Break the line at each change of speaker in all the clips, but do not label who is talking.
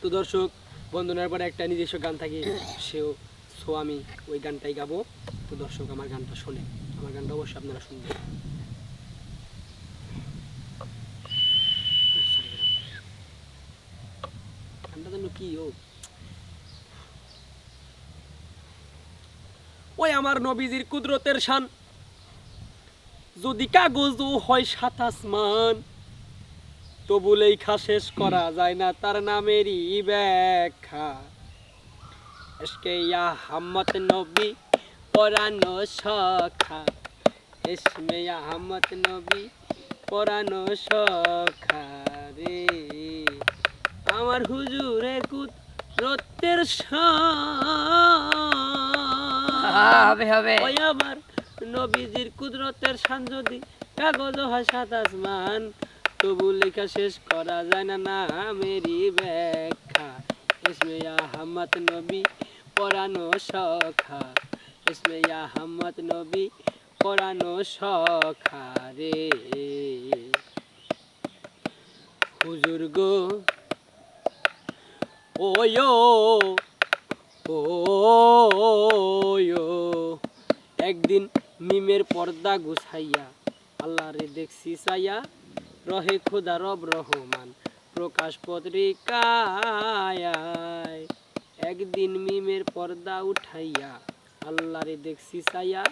তো দর্শক বন্ধনের পরে একটা নিজস্ব গান থাকে, সেও সো আমি ওই গানটাই গাবো। তো দর্শক, আমার গানটা শোনে আমার গানটা অবশ্যই আপনারা শুনবেন। ওই আমার নবীজির কুদরতের শান। যদি কাগজও হয় সাতাশ মান তবু লেখা শেষ করা যায় না তার নামেরই ব্যাখ্যা। এসকে ইয়া হাম্মত নবী পরানো সখা। এসমে ইয়া হাম্মত নবী পরানো সখা রে। আমার হুজুরের কুদ রত্তের
হবে হবে।
ওই আমার নবীজির কুদরতের সান যদি কাগজ হয় সাত আসমান। তবু লেখা শেষ করা যায় না নামেরই ব্যাখ্যা। ইসমে আহমদ নবী পরানো সখা। ইসমে আহমদ নবী পরানো সখা রে। হুজুর গো, ওয়ো ওয়ো। একদিন মিমের পর্দা গুছাইয়া আল্লাহ রে দেখছি সাইয়া রহে খোদা রব রহমান। প্রকাশ পত্রিকায় একদিন মিমের পর্দা উঠাইয়া আল্লাহ রে দেখছি সাইয়া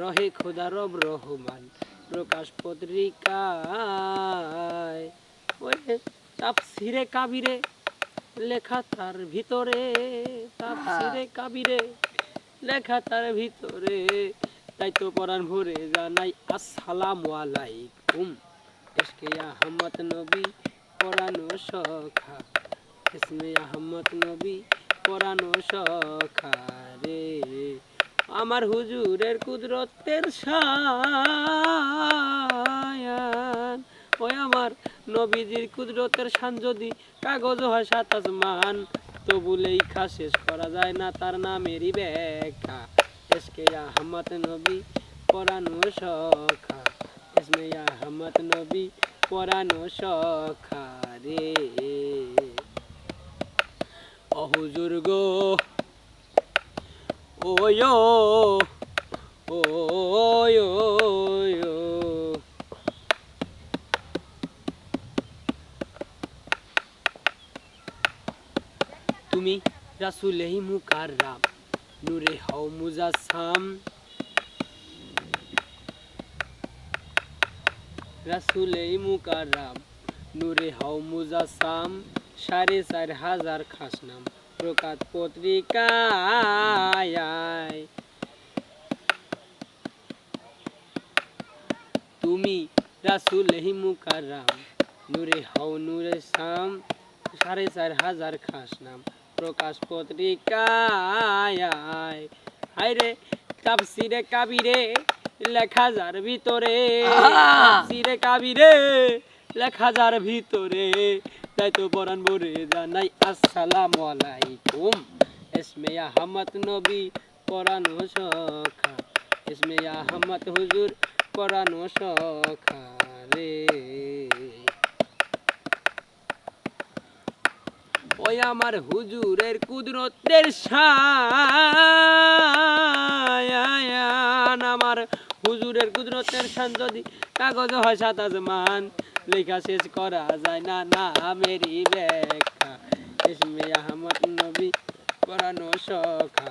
রহে খোদা রব রহমান। প্রকাশ পত্রিকায় ওই তাপসিরে কাবিরে লেখা তার ভিতরে তাপসিরে কাবিরে লেখা তার ভিতরে। তাই তো পরাণ ভরে জানাই আসসালামু আলাইকুম। এসকে আহমদ নবী পরানো সখা। এসমে আহমদ নবী পরানো সখা রে। আমার হুজুরের কুদরতের শায়ান ওই আমার নবীজির কুদরতের সান যদি কাগজ হয় সাতাশ মান তবু লেখা শেষ করা যায় না তার নামেরই ব্যাখ্যা। এসকে আহমদ নবী পরানো সখা। এসমে আহমদ নবী পরানো সখা রে অহুজুর গো ওয়ো ওয়ো তুমি রাসুলেহি মুকাররাম নূরে হও মুজাসাম রাসুলেই মুকাররাম নূরে হও মুজাসাম সাড়ে চার হাজার খাসনাম প্রকাত পত্রিকায়। তুমি রাসুলেহি মুকাররাম নূরে হও নূরে শাম সাড়ে চার হাজার খাস নাম। প্রকাশ পত্রিকায়। হাইরে তাপসিরে কাবিরে লেখা যার ভিতরে তাপসিরে কাবিরে লেখা যার ভিতরে। তাই তো পরাণ বরে জানাই আসসালামু আলাইকুম। এসমে আহমদ নবী পরানো সখা। এসমে আহমদ হুজুর পরানো সখা রে। ওই আমার হুজুরের কুদরতের শায়ান আমার হুজুরের কুদরতের শান যদি কাগজ হয় সাত আজমান, লেখা শেষ করা যায় না না মেরি ব্যাখ্যা। ইসমে আহমদ নবী পড়ানো সখা।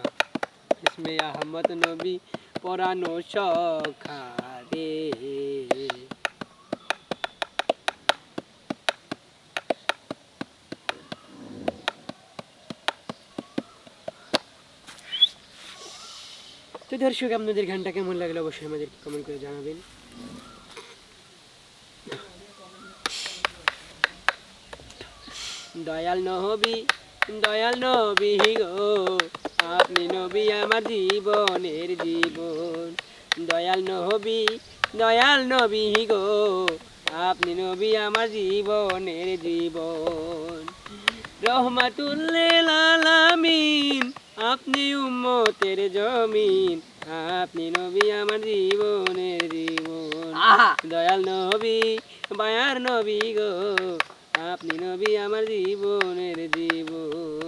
ইসমে আহমদ নবী পড়ানো সখা রে। তো দর্শক, আপনাদের গানটা কেমন লাগল অবশ্যই আমাদের কমেন্ট করে জানাবেন। দয়াল নবী দয়াল নবী গো, আপনি নবী আমার জীবনের জীবন। দয়াল নবী দয়াল নবী গো, আপনি নবী আমার জীবনের জীবন। রহমাতুল্লিল আলামিন আপনি উম্মতের জমিন আপনি নবী আমার জীবনের জীবন। দয়াল নবী বায়ার নবী গো আপনি নবী আমার জীবনের জীবন।